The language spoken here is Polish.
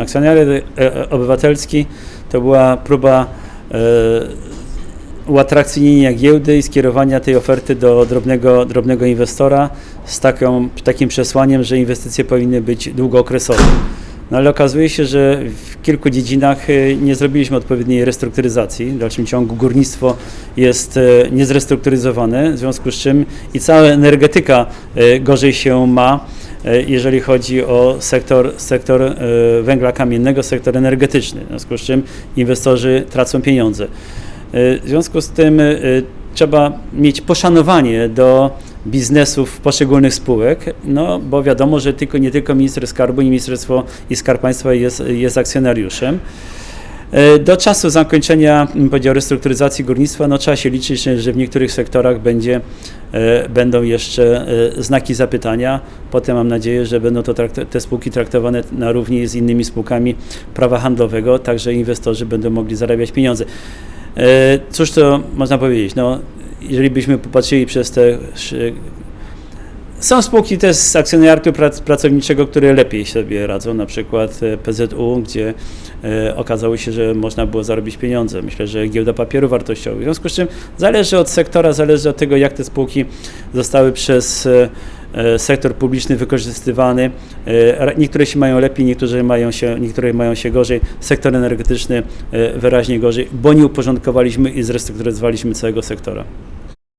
Akcjonariat e, obywatelski to była próba e, uatrakcyjnienia giełdy i skierowania tej oferty do drobnego, drobnego inwestora z taką, takim przesłaniem, że inwestycje powinny być długookresowe. No ale okazuje się, że w kilku dziedzinach e, nie zrobiliśmy odpowiedniej restrukturyzacji. W dalszym ciągu górnictwo jest e, niezrestrukturyzowane, w związku z czym i cała energetyka e, gorzej się ma, e, jeżeli chodzi o sektor, sektor e, węgla kamiennego, sektor energetyczny, w związku z czym inwestorzy tracą pieniądze. E, W związku z tym e, trzeba mieć poszanowanie do biznesów poszczególnych spółek, no bo wiadomo, że tylko, nie tylko minister skarbu i ministerstwo i skarb państwa jest, jest akcjonariuszem. E, Do czasu zakończenia m, powiedział, restrukturyzacji górnictwa no, trzeba się liczyć, że- w niektórych sektorach będzie, e, będą jeszcze e, znaki zapytania. Potem mam nadzieję, że będą to te spółki traktowane na równi z innymi spółkami prawa handlowego, także inwestorzy będą mogli zarabiać pieniądze. Cóż to można powiedzieć? No, jeżeli byśmy popatrzyli przez te są spółki też z akcjonariatu prac, pracowniczego, które lepiej sobie radzą, na przykład e, PZU, gdzie e, okazało się, że można było zarobić pieniądze. Myślę, że giełda papierów wartościowych. W związku z czym zależy od sektora, zależy od tego, jak te spółki zostały przez e, sektor publiczny wykorzystywane. Ra- Niektóre się mają lepiej, niektóre mają się, niektóre mają się gorzej. Sektor energetyczny wyraźnie gorzej, bo nie uporządkowaliśmy i zrestrukturyzowaliśmy całego sektora.